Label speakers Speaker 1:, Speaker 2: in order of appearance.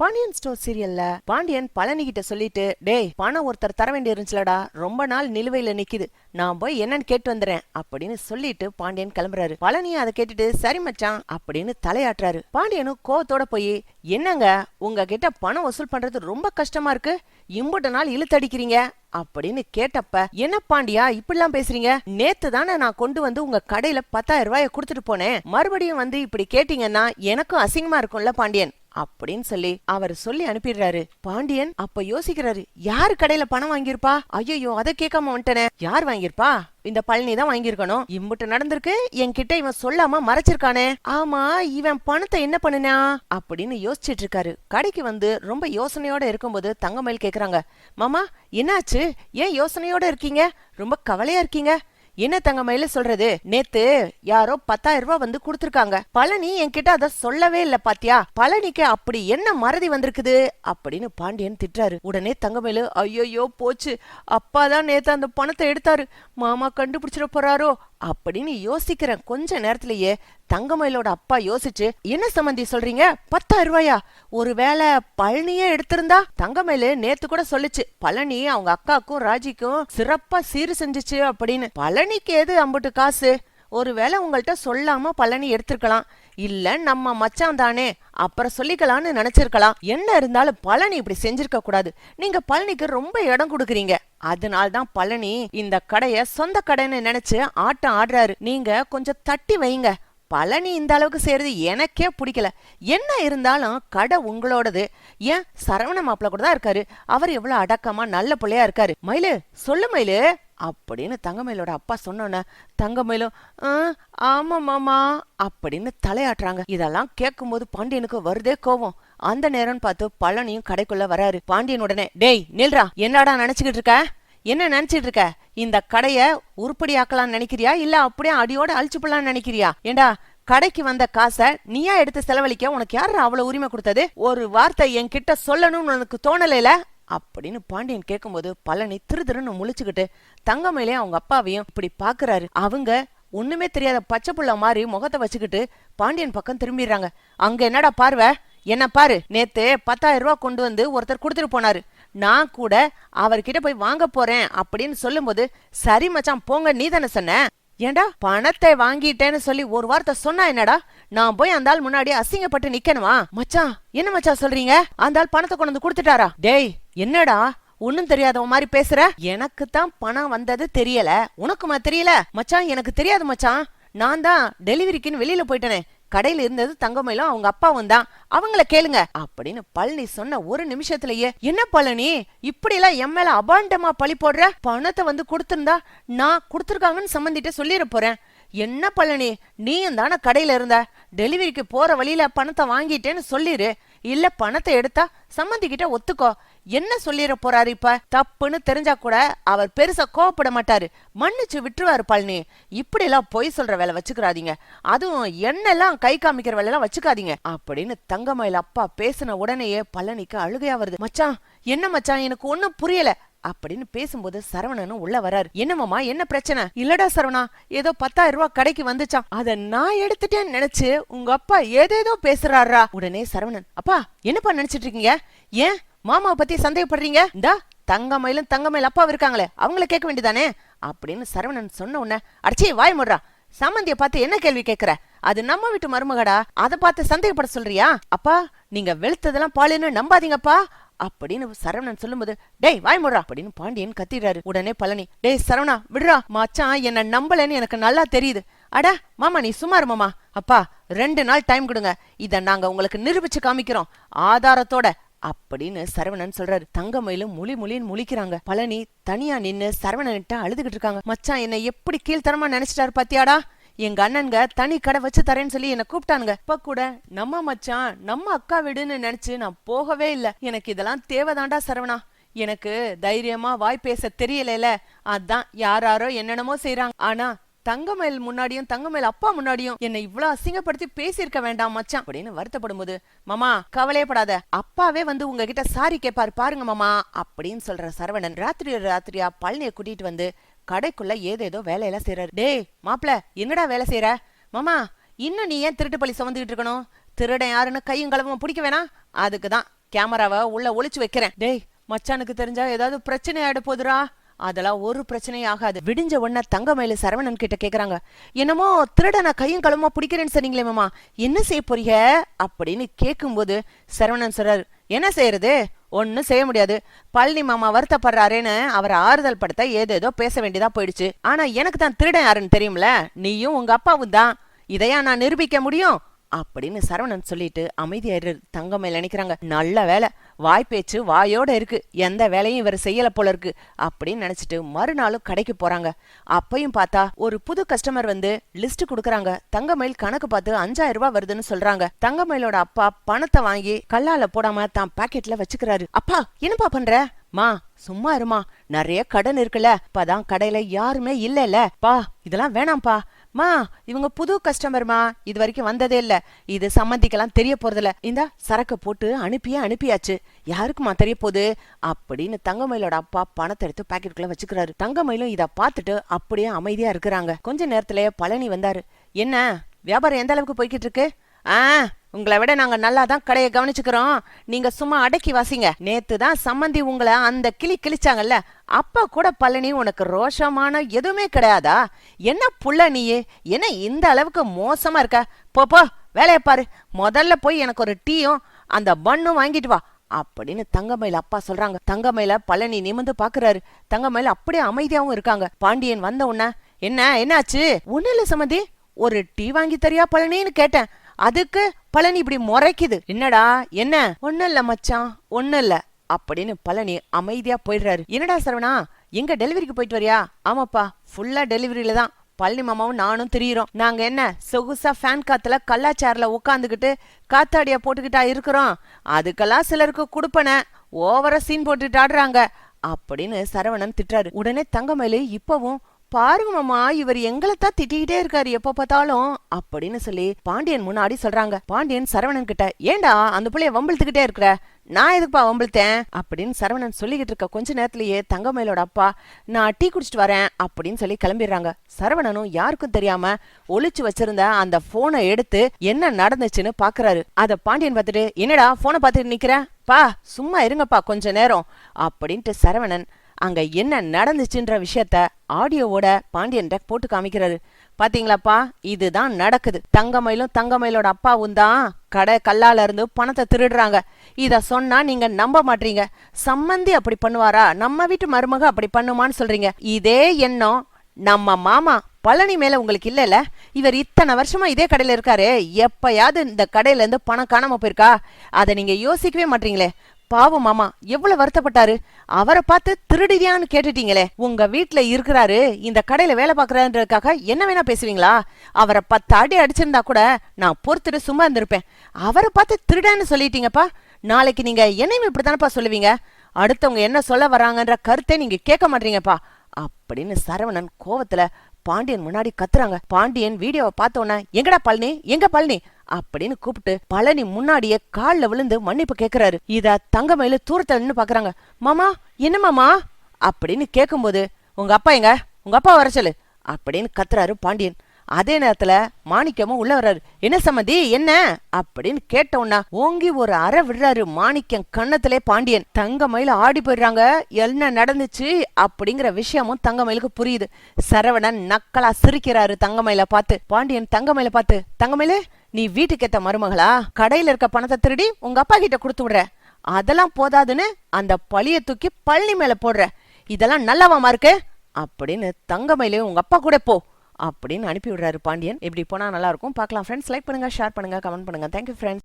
Speaker 1: Pandian store சீரியல்ல பாண்டியன் பழனி கிட்ட சொல்லிட்டு டேய் பணம் ஒருத்தர் தர வேண்டி இருந்துச்சுலடா ரொம்ப நாள் நிலுவையில நிக்குது. நான் போய் என்னன்னு கேட்டு வந்துறேன் அப்படின்னு சொல்லிட்டு பாண்டியன் கிளம்புறாரு. பழனி அதை கேட்டுட்டு சரி மச்சான் அப்படின்னு தலையாட்டுறாரு. பாண்டியனும் கோவத்தோட போய் என்னங்க உங்ககிட்ட பணம் வசூல் பண்றது ரொம்ப கஷ்டமா இருக்கு. இம்புட்ட நாள் இழுத்தடிக்கிறீங்க அப்படின்னு கேட்டப்ப என்ன பாண்டியா இப்படிலாம் பேசுறீங்க? நேத்து தானே நான் கொண்டு வந்து உங்க கடையில பத்தாயிரம் ரூபாய கொடுத்துட்டு போனேன். மறுபடியும் வந்து இப்படி கேட்டீங்கன்னா எனக்கும் அசிங்கமா இருக்கும்ல பாண்டியன். அப்படின்னு சொல்லி அவர் சொல்லி அனுப்பிடுறாரு. பாண்டியன் அப்ப யோசிக்கிறாரு யாரு கடையில பணம் வாங்கியிருப்பா? ஐயோ அதை கேட்காம வந்துட்டனே. யார் வாங்கியிருப்பா? இந்த பழனி தான் வாங்கியிருக்கணும். இம்புட்டு நடந்திருக்கு. என்கிட்ட இவன் சொல்லாம மறைச்சிருக்கானே. ஆமா இவன் பணத்தை என்ன பண்ணுனா? அப்படின்னு யோசிச்சிட்டு இருக்காரு கடைக்கு வந்து ரொம்ப யோசனையோட இருக்கும்போது தங்கமயில் கேக்குறாங்க மாமா என்னாச்சு? ஏன் யோசனையோட இருக்கீங்க? ரொம்ப கவலையா இருக்கீங்க? என்ன தங்கமயில சொல்றது? நேத்து யாரோ பத்தாயிரம் ரூபாய் வந்து கொடுத்திருக்காங்க. பழனி என்கிட்ட அத சொல்லவே இல்ல பாத்தியா? பழனிக்கு அப்படி என்ன மறதி வந்திருக்குது? அப்படின்னு பாண்டியன் திட்டுறாரு. உடனே தங்கமயிலு ஐயோயோ போச்சு. அப்பா தான் நேத்து அந்த பணத்தை எடுத்தாரு. மாமா கண்டுபிடிச்சிட போறாரோ? அப்படின்னு யோசிக்கிறேன் கொஞ்ச நேரத்திலேயே தங்கமயிலோட அப்பா யோசிச்சு என்ன சம்பந்தி சொல்றீங்க? பத்தாயிரம் ரூபாயா? ஒருவேளை பழனியே எடுத்திருந்தா? தங்கமயிலு நேத்து கூட சொல்லுச்சு பழனி அவங்க அக்காக்கும் ராஜிக்கும் சிறப்பா சீர் செஞ்சுச்சு அப்படின்னு. பழனிக்கு எது அம்புட்டு காசு? ஒருவேளை உங்கள்கிட்ட சொல்லாம பழனி எடுத்திருக்கலாம். இல்ல நம்ம மச்சான் தானே. அப்புறம் சொல்லிக்கலாம்னு நினைச்சிருக்கலாம். என்ன இருந்தாலும் பழனி இப்படி செஞ்சிருக்க கூடாது. நீங்க பழனிக்கு ரொம்ப இடம் கொடுக்குறீங்க. அதனால தான் பழனி இந்த கடைய சொந்த கடைன்னு நினைச்சு ஆட்டம் ஆடுறாரு. நீங்க கொஞ்சம் தட்டி வைங்க. பழனி இந்த அளவுக்கு செய்யறது எனக்கே பிடிக்கல. என்ன இருந்தாலும் கடை உங்களோடது. ஏன்? சரவண மாப்பிள்ள கூட தான் இருக்காரு. அவர் எவ்வளவு அடக்கமா நல்ல பிள்ளையா இருக்காரு. மயிலு சொல்லு மயிலு. அப்படின்னு தங்கமயிலோட அப்பா சொன்னோன்ன தங்கமயிலும் "ஆ, ஆமா மாமா அப்படின்னு தலையாட்டுறாங்க. இதெல்லாம் கேட்கும்போது பாண்டியனுக்கு வருதே கோவம். அந்த நேரம்னு பார்த்து பழனியும் கடைக்குள்ள வராரு. பாண்டியன் உடனே டேய் நில்ரா என்னடா நினைச்சுக்கிட்டு இருக்க? என்ன நினைச்சிட்டு இருக்க இந்த கடைய உருப்படியாக்கலாம்னு நினைக்கிறியா? இல்ல அப்படியே அடியோட அழிச்சு போடலாம்னு நினைக்கிறியா? ஏண்டா கடைக்கு வந்த காசை நீயா எடுத்து செலவழிக்க உனக்கு யாரு அவ்வளவு உரிமை கொடுத்தது? ஒரு வார்த்தை என்கிட்ட சொல்லணும்னு உனக்கு தோணலைல? அப்படின்னு பாண்டியன் கேட்கும்போது பழனி திரு திருன்னு முழிச்சுக்கிட்டு தங்கமயிலே அவங்க அப்பாவையும் இப்படி பாக்குறாரு. அவங்க ஒண்ணுமே தெரியாத பச்சை புள்ள மாதிரி முகத்தை வச்சுக்கிட்டு பாண்டியன் பக்கம் திரும்பிடுறாங்க. அங்க என்னடா பார்வை? என்ன பாரு. நேத்து பத்தாயிரம் ரூபாய் கொண்டு வந்து ஒருத்தர் கொடுத்துட்டு போனாரு. நான் கூட அவர்கிட்ட போய் வாங்க போறேன் அப்படின்னு சொல்லும்போது சரி மச்சான் போங்க. நீ தானே சொன்ன? ஏண்டா? பணத்தை வாங்கிட்டேன்னு சொல்லி ஒரு வார்த்தை சொன்னா என்னடா? நான் போய் அந்த ஆள் முன்னாடி அசிங்கப்பட்டு நிக்கணுமா? மச்சான் என்ன மச்சான் சொல்றீங்க? அந்த ஆள் பணத்தை கொண்டு வந்து கொடுத்துட்டாரா? டேய் என்னடா? ஒண்ணும் தெரியாதவன் மாதிரி பேசுற? எனக்கு தான் பணம் வந்தது தெரியல. உனக்குமா தெரியல? மச்சான் எனக்கு தெரியாது மச்சான். நான் தான் டெலிவரிக்குன்னு வெளியில போயிட்டேனே. கடையில இருந்தது தங்கமயிலும் அவங்க அப்பாவும் தான். அவங்கள கேளுங்க. அப்படின்னு பழனி சொன்ன ஒரு நிமிஷத்திலேயே என்ன பழனி? இப்படி எல்லாம் என் மேல அபாண்டமா பழி போடுற? பணத்தை வந்து கொடுத்திருந்தா நான் கொடுத்துருக்காங்கன்னு சம்பந்திட்ட சொல்லிட போறேன். என்ன பழனி? நீயும் தானே கடையில இருந்த? டெலிவரிக்கு போற வழியில பணத்தை வாங்கிட்டேன்னு சொல்லிரு. இல்ல பணத்தை எடுத்தா சம்மந்திக்கிட்ட ஒத்துக்கோ. என்ன சொல்லிட போறாரு இப்ப? தப்புன்னு தெரிஞ்சா கூட அவர் பெருசா கோவப்பட மாட்டாரு. மன்னிச்சு விட்டுருவாரு பழனி. இப்படி எல்லாம் பொய் சொல்ற வேலை வச்சுக்கிறாதீங்க. அதுவும் என்னெல்லாம் கை காமிக்கிற வேலை எல்லாம் வச்சுக்காதீங்க. அப்படின்னு தங்கமயில் அப்பா பேசின உடனேயே பழனிக்கு அழுகையா வருது. மச்சான் என்ன மச்சான் எனக்கு ஒண்ணும் புரியல. அப்படின்னு பேசும்போது சரவணனும் உள்ள வராரு என்னமாமா என்ன பிரச்சனை? இல்லடா சரவணா ஏதோ பத்தாயிரம் ரூபாய் கடைக்கு வந்துச்சான் அத நான் எடுத்துட்டேன்னு நினைச்சு உங்க அப்பா ஏதேதோ பேசுறாரா? உடனே சரவணன் அப்பா என்னப்பா நினைச்சிட்டு இருக்கீங்க? ஏன்? மாமாவை பத்தி சந்தேகப்படுறீங்க? இந்தா. தங்கமயிலும் தங்கமயில் அப்பா இருக்காங்களே அவங்கள கேட்க வேண்டியதானே? அப்படின்னு சரவணன் சொன்ன உடனே அடிச்சே வாய் முடுறா. சம்மந்திய பார்த்து என்ன கேள்வி கேக்குற அது நம்ம வீட்டு மருமகடா? அத பார்த்து சந்தேகப்பட சொல்றியா? அப்பா நீங்க வெளுத்ததெல்லாம் பாலுன்னு நம்பாதீங்கப்பா. அப்படின்னு சரவணன் சொல்லும்போது டேய் வாய் முடுறா. அப்படின்னு பாண்டியன் கத்திடுறாரு. உடனே பழனி டேய் சரவணா விடுறா. மச்சான் என்ன நம்பலன்னு எனக்கு நல்லா தெரியுது. அட மாமா நீ சும்மா இரு மாமா அப்பா ரெண்டு நாள் டைம் கொடுங்க. இத நாங்க உங்களுக்கு நிரூபிச்சு காமிக்கிறோம். ஆதாரத்தோட அப்படின்னு சரவணன் சொல்றாரு. தங்கமயிலும் மொழி மொழின்னு முழிக்கிறாங்க. பழனி தனியா நின்னு சரவணன்ட்ட அழுதுகிட்டு இருக்காங்க. மச்சான் என்ன எப்படி கீழ்த்தரமா நினைச்சிட்டாரு பாத்தியாடா? எங்க அண்ணனுங்க தனி கடை வச்சு தரேன்னு சொல்லி என்ன கூப்பிட்டானுங்க. இப்ப கூட நம்ம மச்சான் நம்ம அக்கா வீடுன்னு நினைச்சு நான் போகவே இல்ல. எனக்கு இதெல்லாம் தேவைதான்டா சரவணா. எனக்கு தைரியமா வாய் பேச தெரியல அதான் யாராரோ என்னென்னமோ செய்யறாங்க ஆனா தங்கமயில் முன்னாடியும் தங்கமேல் அப்பா முன்னாடியும் என்னை இவ்வளவு அசிங்கப்படுத்தி பேசியிருக்க வேண்டாம் மச்சான் அப்படின்னு வருத்தப்படும் போது மாமா கவலையப்படாத அப்பாவே வந்து உங்ககிட்ட சாரி கேட்பாரு பாருங்க மாமா அப்படின்னு சொல்ற சரவணன் ராத்திரி ராத்திரியா பழனிய கூட்டிட்டு வந்து கடைக்குள்ள ஏதேதோ வேலையெல்லாம் செய்யறாரு டேய் மாப்ள என்னடா வேலை செய்யற மாமா இன்னும் நீ ஏன் திருட்டு பழி சுமந்துகிட்டு இருக்கணும்? திருடன் யாருன்னு கையும் களவும் பிடிக்க வேணாம். அதுக்கு தான் கேமராவை உள்ள ஒளிச்சு வைக்கிறேன். டேய் மச்சானுக்கு தெரிஞ்சா ஏதாவது பிரச்சனை ஆயிட போதுரா அதெல்லாம் ஒரு பிரச்சனையாக அது விடிஞ்ச உடனே தங்கமயில சரவணன் கிட்ட கேக்குறாங்க என்னமோ திருடனை கையும் களமா பிடிக்கிறேன்னு சொன்னீங்களே மாமா. என்ன செய்ய போறீங்க? அப்படின்னு கேக்கும்போது சரவணன் சொல்றாரு என்ன செய்யறது? ஒன்னும் செய்ய முடியாது. பழனி மாமா வருத்தப்படுறாரேன்னு அவரை ஆறுதல் படுத்த ஏதேதோ பேச வேண்டியதா போயிடுச்சு. ஆனா எனக்கு தான் திருடன் யாருன்னு தெரியும்ல? நீயும் உங்க அப்பாவும் தான். இதையா நான் நிரூபிக்க முடியும்? அப்படின்னு சரவணன் சொல்லிட்டு அமைதியாயிரு தங்கமயில் நினைக்கிறாங்க. நல்ல வேலை. வாய்ப்பேச்சு வாயோட இருக்கு. எந்த வேலையும் இவர் செய்யல போல இருக்கு அப்படின்னு நினைச்சிட்டு மறுநாளும் கடைக்கு போறாங்க. அப்பையும் பார்த்தா ஒரு புது கஸ்டமர் வந்து லிஸ்ட் கொடுக்கறாங்க. தங்கமயில் கணக்கு பார்த்து அஞ்சாயிரம் ரூபாய் வருதுன்னு சொல்றாங்க. தங்கமயிலோட அப்பா பணத்தை வாங்கி கல்லால போடாம தான் பாக்கெட்ல வச்சுக்கிறாரு. அப்பா என்னப்பா பண்ற? மா சும்மா இருமா. நிறைய கடன் இருக்குல்ல. இப்பதான் கடையில யாருமே இல்லல்ல. பா இதெல்லாம் வேணாம்ப்பா. மா இவங்க புது கஸ்டமர்மா இது வரைக்கும் வந்ததே இல்ல. இது சம்மந்திக்கெல்லாம் தெரிய போறதில்ல. இந்த சரக்கு போட்டு அனுப்பியே அனுப்பியாச்சு. யாருக்குமா தெரிய போகுது? அப்படின்னு தங்கமயிலோட அப்பா பணத்தை எடுத்து பாக்கெட்டுக்குள்ள வச்சுக்கிறாரு. தங்கமயிலும் இத பார்த்துட்டு அப்படியே அமைதியா இருக்கிறாங்க. கொஞ்ச நேரத்திலேயே பழனி வந்தாரு. என்ன வியாபாரம் எந்த அளவுக்கு போய்கிட்டு இருக்கு? ஆ உங்களை விட நாங்க நல்லா தான் கடையை கவனிச்சுக்கிறோம். நீங்க சும்மா அடக்கி வாசிங்க. நேத்து தான் சம்மந்தி உங்களை அந்த கிளி கிழிச்சாங்கல்ல அப்ப கூட பழனி உனக்கு ரோஷமான எதுவுமே கிடையாதா? என்ன புள்ள நீயே? என்ன இந்த அளவுக்கு மோசமா இருக்க? போ போ வேலையை பாரு. முதல்ல போய் எனக்கு ஒரு டீயும் அந்த பண்ணும் வாங்கிட்டு வா. அப்படின்னு தங்கமயில அப்பா சொல்றாங்க. தங்கமயில பழனி நிமிந்து பாக்குறாரு. தங்கமயில அப்படியே அமைதியாவும் இருக்காங்க. பாண்டியன் வந்த உடனே என்ன என்னாச்சு? ஒண்ணு இல்ல சம்மந்தி. ஒரு டீ வாங்கி தரியா பழனின்னு கேட்டேன். அதுக்கு பழனி இப்படி முறைக்குது. என்னடா? என்ன? ஒண்ணு இல்ல மச்சான் ஒண்ணு இல்ல அப்படின்னு பழனி அமைதியா போயிடுறாரு. என்னடா சரவணா? எங்க டெலிவரிக்கு போயிட்டு வரியா? ஆமாப்பா ஃபுல்லா டெலிவரியில தான். பழனி மாமாவும் நானும் திரியிறோம். நாங்க என்ன சொகுசா ஃபேன் காத்துல கல்லாச்சாரில் உட்காந்துக்கிட்டு காத்தாடியா போட்டுக்கிட்டா இருக்கிறோம். அதுக்கெல்லாம் சிலருக்கு கொடுப்பன. ஓவரா சீன் போட்டுட்டு ஆடுறாங்க. அப்படின்னு சரவணன் திட்டுறாரு. உடனே தங்கமயிலு இப்பவும் பாருங்க மாமா இவர் எங்களைத்தான் திட்டிக்கிட்டே இருக்காரு எப்ப பார்த்தாலும். அப்படின்னு சொல்லி பாண்டியன் முன்னாடி சொல்றாங்க. பாண்டியன் சரவணன் கிட்ட ஏண்டா அந்த பிள்ளைய வம்பிழுத்துக்கிட்டே இருக்கிற? நான் எதுக்குப்பா வம்பிழுத்தேன்? அப்படின்னு சரவணன் சொல்லிக்கிட்டு இருக்க கொஞ்ச நேரத்திலேயே தங்கமயிலோட அப்பா நான் டீ குடிச்சிட்டு வரேன் அப்படின்னு சொல்லி கிளம்பிடுறாங்க. சரவணனும் யாருக்கும் தெரியாம ஒளிச்சு வச்சிருந்த அந்த போனை எடுத்து என்ன நடந்துச்சுன்னு பாக்குறாரு. அத பாண்டியன் பார்த்துட்டு என்னடா போனை பார்த்துட்டு நிக்கிற? பா சும்மா இருங்கப்பா கொஞ்ச நேரம் அப்படின்ட்டு சரவணன் அங்க என்ன நடந்துச்சுன்ற விஷயத்த ஆடியோவோட பாண்டியன் போட்டு காமிக்கிறாரு பாத்தீங்களாப்பா? இதுதான் நடக்குது. தங்கமயிலும் தங்கமயிலோட அப்பாவும் தான் கடை கல்லால இருந்து பணத்தை திருடுறாங்க. இத சொன்னா நீங்க நம்ப மாட்டீங்க. சம்மந்தி அப்படி பண்ணுவாரா? நம்ம வீட்டு மருமக அப்படி பண்ணுமான்னு சொல்றீங்க. இதே எண்ணம் நம்ம மாமா பழனி மேல உங்களுக்கு இல்லல இவர் இத்தனை வருஷமா இதே கடையில இருக்காரு. எப்பயாவது இந்த கடையில இருந்து பணம் காணாம போயிருக்கா? அதை நீங்க யோசிக்கவே மாட்டீங்களே. பாவம் மாமா எவ்வளவு வருத்தப்பட்டாரு? அவரை பார்த்து திருடுவியான்னு கேட்டுட்டீங்களே. உங்க வீட்டுல இருக்கிறாரு இந்த கடையில வேலை பாக்குறாருன்றதுக்காக என்ன வேணா பேசுவீங்களா? அவரை பத்து அடி அடிச்சிருந்தா கூட நான் பொறுத்துட்டு சும்மா இருந்திருப்பேன். அவரை பார்த்து திருடான்னு சொல்லிட்டீங்கப்பா. நாளைக்கு நீங்க என்னையும் இப்படித்தானப்பா சொல்லுவீங்க? அடுத்தவங்க என்ன சொல்ல வராங்கன்ற கருத்தை நீங்க கேட்க மாட்டீங்கப்பா. அப்படின்னு சரவணன் கோவத்துல பாண்டியன் முன்னாடி கத்துறாங்க. பாண்டியன் வீடியோவை பார்த்த எங்கடா பழனி? எங்க பழனி? அப்படின்னு கூப்பிட்டு பழனி முன்னாடியே கால்ல விழுந்து மன்னிப்பு கேக்குறாரு. இத தங்கமயில தூரத்துல நின்னு பாக்குறாங்க. மாமா என்ன மாமா? அப்படின்னு கேட்கும்போது உங்க அப்பா எங்க? உங்க அப்பா வர சொல்லு. அப்படின்னு கத்துறாரு பாண்டியன். அதே நேரத்துல மாணிக்கமும் உள்ள வர்றாரு. என்ன சம்மதி என்ன? அப்படின்னு கேட்டவுன்னா ஓங்கி ஒரு அறை விடுறாரு மாணிக்கம் கண்ணத்திலே பாண்டியன். தங்க மயில ஆடி போயிடுறாங்க. என்ன நடந்துச்சு? அப்படிங்கிற விஷயமும் தங்க மயிலுக்கு புரியுது. சரவணன் நக்கலா சிரிக்கிறாரு தங்கமயில பார்த்து. பாண்டியன் தங்கமயில பார்த்து. தங்கமயிலே நீ வீட்டுக்கு ஏத்த மருமகளா? கடையில இருக்க பணத்தை திருடி உங்க அப்பா கிட்ட கொடுத்து விடுற. அதெல்லாம் போதாதுன்னு அந்த பழிய தூக்கி பழனி மேல போடுற. இதெல்லாம் நல்லவாமா இருக்கு அப்படின்னு தங்கமையிலே உங்க அப்பா கூட போ அப்படின்னு அனுப்பி விடுறாரு பாண்டியன். இப்படி போனா நல்லா இருக்கும்? பார்க்கலாம். ஃப்ரெண்ட்ஸ் லைக் பண்ணுங்க ஷேர் பண்ணுங்க கமெண்ட் பண்ணுங்க. Thank you friends